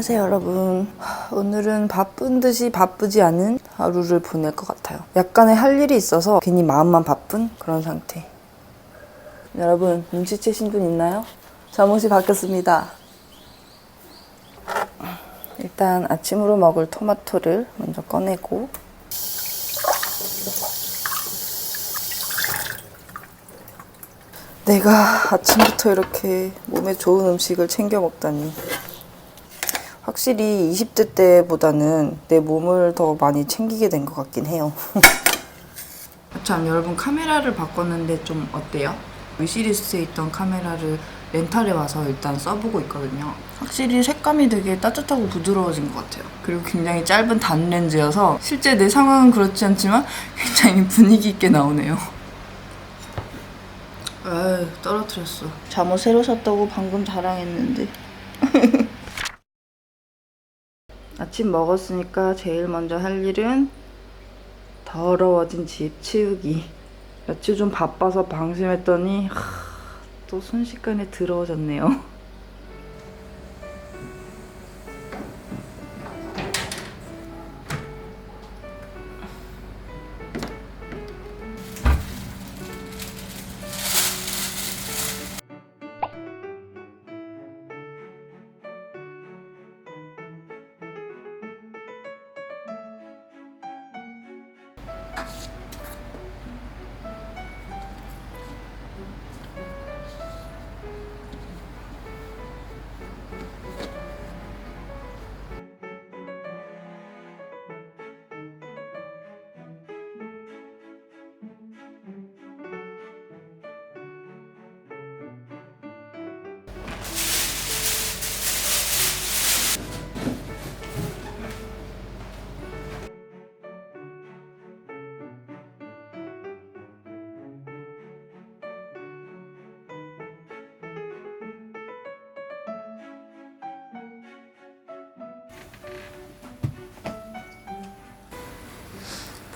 안녕하세요 여러분. 하, 오늘은 바쁜 듯이 바쁘지 않은 하루를 보낼 것 같아요. 약간의 할 일이 있어서 괜히 마음만 바쁜 그런 상태. 여러분 눈치채신 분 있나요? 잠옷이 바뀌었습니다. 일단 아침으로 먹을 토마토를 먼저 꺼내고. 내가 아침부터 이렇게 몸에 좋은 음식을 챙겨 먹다니. 확실히 20대 때보다는 내 몸을 더 많이 챙기게 된 것 같긴 해요. 참 여러분 카메라를 바꿨는데 좀 어때요? 위 시리스트에 있던 카메라를 렌탈해 와서 일단 써보고 있거든요. 확실히 색감이 되게 따뜻하고 부드러워진 것 같아요. 그리고 굉장히 짧은 단 렌즈여서 실제 내 상황은 그렇지 않지만 굉장히 분위기 있게 나오네요. 에이 떨어뜨렸어 잠옷 새로 샀다고 방금 자랑했는데 아침 먹었으니까 제일 먼저 할 일은 더러워진 집 치우기. 며칠 좀 바빠서 방심했더니 하, 또 순식간에 더러워졌네요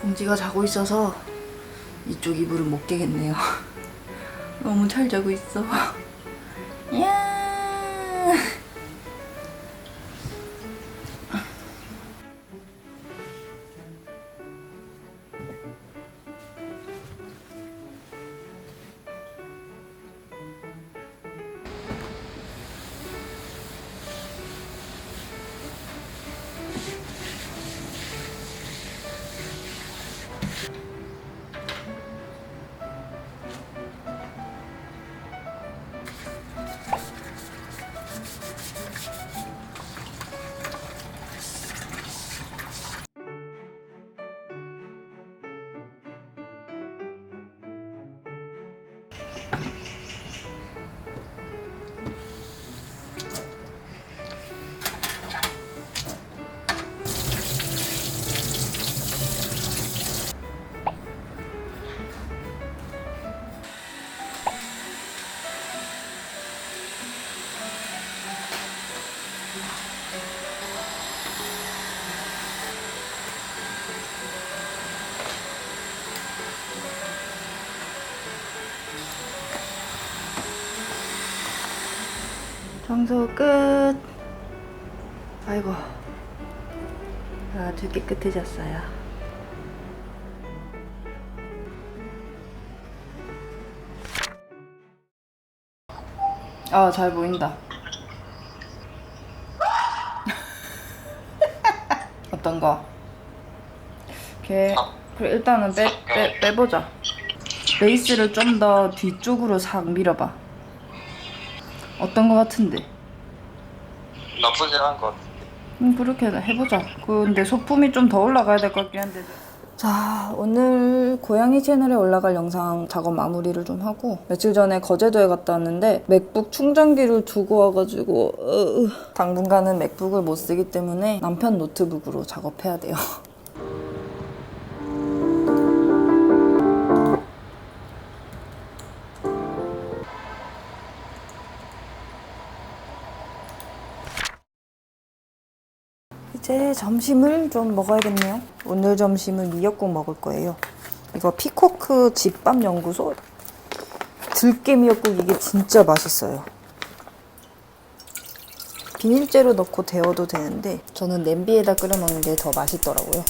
봉지가 자고 있어서 이쪽 이불은 못 깨겠네요. 너무 잘 자고 있어. 청소 끝. 아이고. 아주 깨끗해졌어요. 아, 잘 보인다. 어떤 거? 걔, 그래, 일단은 빼, 빼, 빼보자. 베이스를 좀 더 뒤쪽으로 싹 밀어봐. 어떤 거 같은데? 나쁘진 않은 것 같아. 음, 그렇게 해보자. 근데 소품이 좀 더 올라가야 될 것 같긴 한데. 자, 오늘 고양이 채널에 올라갈 영상 작업 마무리를 좀 하고 며칠 전에 거제도에 갔다 왔는데 맥북 충전기를 두고 와가지고 으, 당분간은 맥북을 못 쓰기 때문에 남편 노트북으로 작업해야 돼요. 이제 점심을 좀 먹어야겠네요. 오늘 점심은 미역국 먹을 거예요. 이거 피코크 집밥 연구소 들깨 미역국 이게 진짜 맛있어요. 비닐째로 넣고 데워도 되는데 저는 냄비에다 끓여 먹는 게 더 맛있더라고요.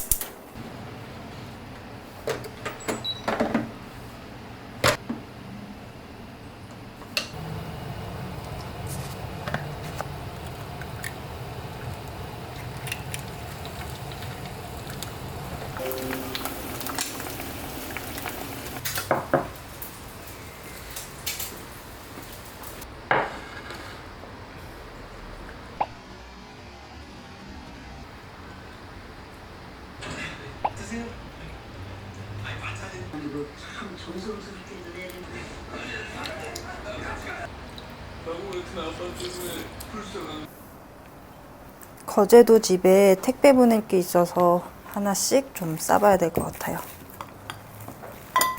거제도 집에 택배 보낼 게 있어서 하나씩 좀 싸봐야 될 것 같아요.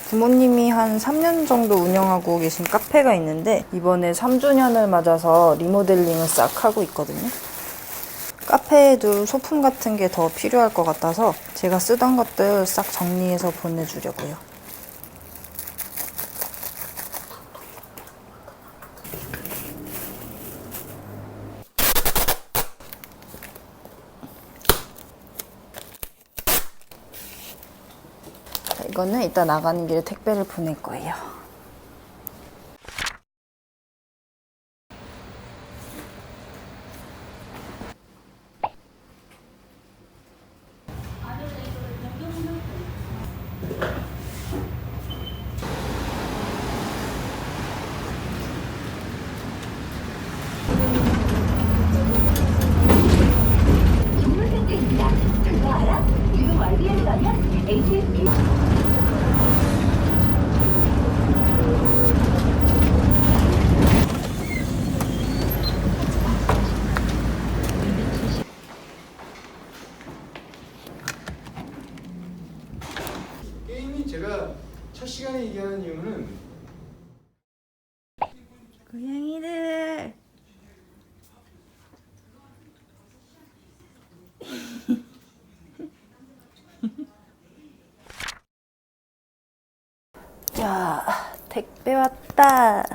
부모님이 한 3년 정도 운영하고 계신 카페가 있는데 이번에 3주년을 맞아서 리모델링을 싹 하고 있거든요. 카페에도 소품 같은 게 더 필요할 것 같아서 제가 쓰던 것들 싹 정리해서 보내주려고요. 이거는 이따 나가는 길에 택배를 보낼 거예요. 정말 상태입니다. 그거 알아? 지금 YBL 가면 HSP 게임이 제가 첫 시간에 얘기하는 이유는 고양이들. 야, 택배 왔다.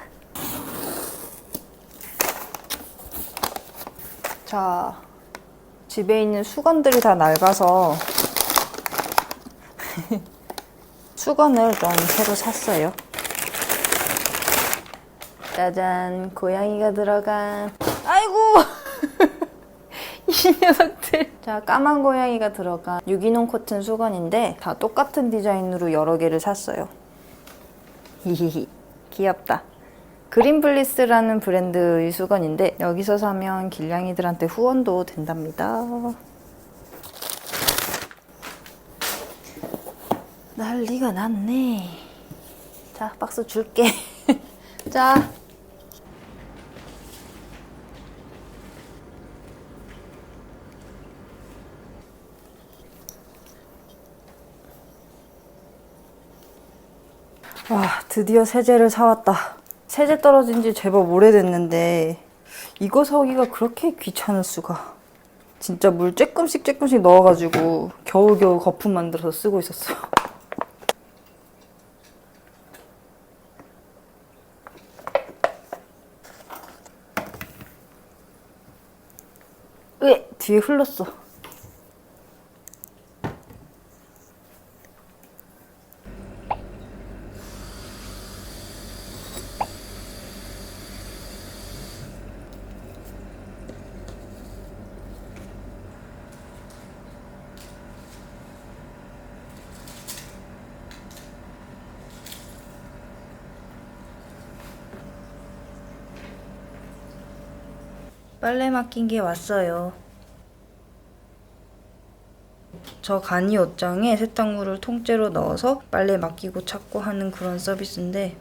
자, 집에 있는 수건들이 다 낡아서 수건을 좀 새로 샀어요. 짜잔, 고양이가 들어간. 아이고! 이 녀석들. 자, 까만 고양이가 들어간 유기농 코튼 수건인데 다 똑같은 디자인으로 여러 개를 샀어요. 히히히. 귀엽다. 그린블리스라는 브랜드의 수건인데 여기서 사면 길냥이들한테 후원도 된답니다. 난리가 났네. 자, 박스 줄게. 자. 와, 드디어 세제를 사왔다. 세제 떨어진 지 제법 오래됐는데, 이거 사오기가 그렇게 귀찮을 수가. 진짜 물 쬐끔씩 쬐끔씩 넣어가지고 겨우겨우 거품 만들어서 쓰고 있었어 요. 으 뒤에 흘렀어. 빨래 맡긴 게 왔어요. 저 간이 옷장에 세탁물을 통째로 넣어서 빨래 맡기고 찾고 하는 그런 서비스인데.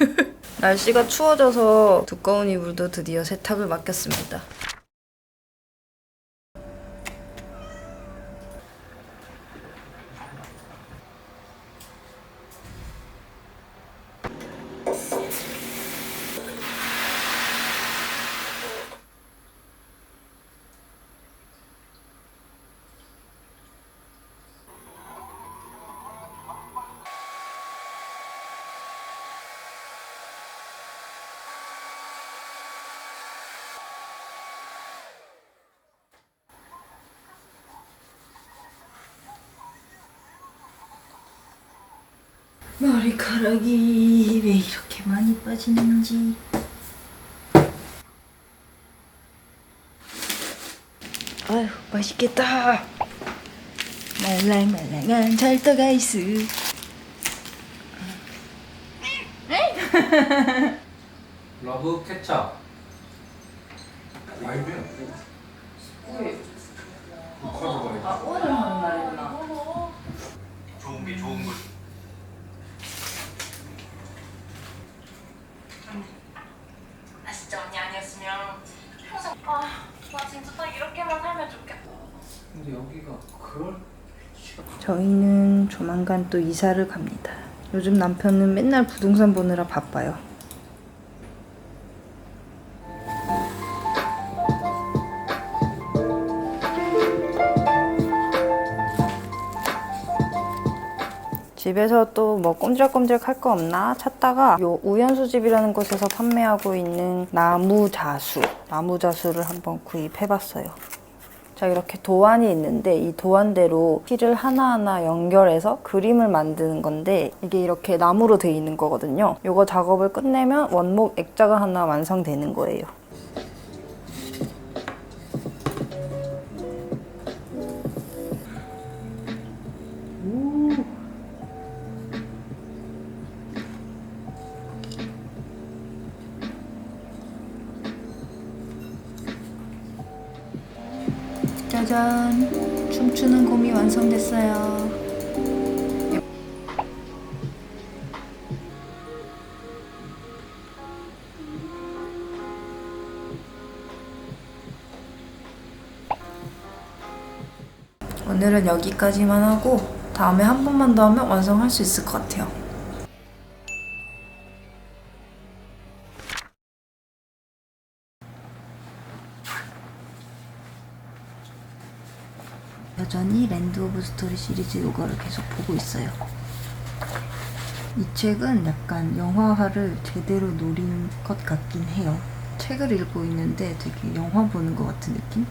날씨가 추워져서 두꺼운 이불도 드디어 세탁을 맡겼습니다. 머리카락이 왜 이렇게 많이 빠지는지. 아휴 맛있겠다. 말랑말랑한 찰떡아이스. 러브 케찹 와이프야. 가져가야지. 아 오늘 하는 날이구나. 좋은 게 좋은 걸. 나 진짜 언니 아니었으면 평생 아나 진짜 딱 이렇게만 살면 좋겠다 근데 여기가 그럴 저희는 조만간 또 이사를 갑니다. 요즘 남편은 맨날 부동산 보느라 바빠요. 집에서 또 뭐 꼼지락꼼지락 할거 없나 찾다가 요 우연수집이라는 곳에서 판매하고 있는 나무 자수, 나무 자수를 한번 구입해봤어요. 자 이렇게 도안이 있는데 이 도안대로 실을 하나하나 연결해서 그림을 만드는 건데 이게 이렇게 나무로 되어 있는 거거든요. 이거 작업을 끝내면 원목 액자가 하나 완성되는 거예요. 오늘은 여기까지만 하고 다음에 한 번만 더 하면 완성할 수 있을 것 같아요. 여전히 랜드 오브 스토리 시리즈 이거를 계속 보고 있어요. 이 책은 약간 영화화를 제대로 노린 것 같긴 해요. 책을 읽고 있는데 되게 영화 보는 것 같은 느낌?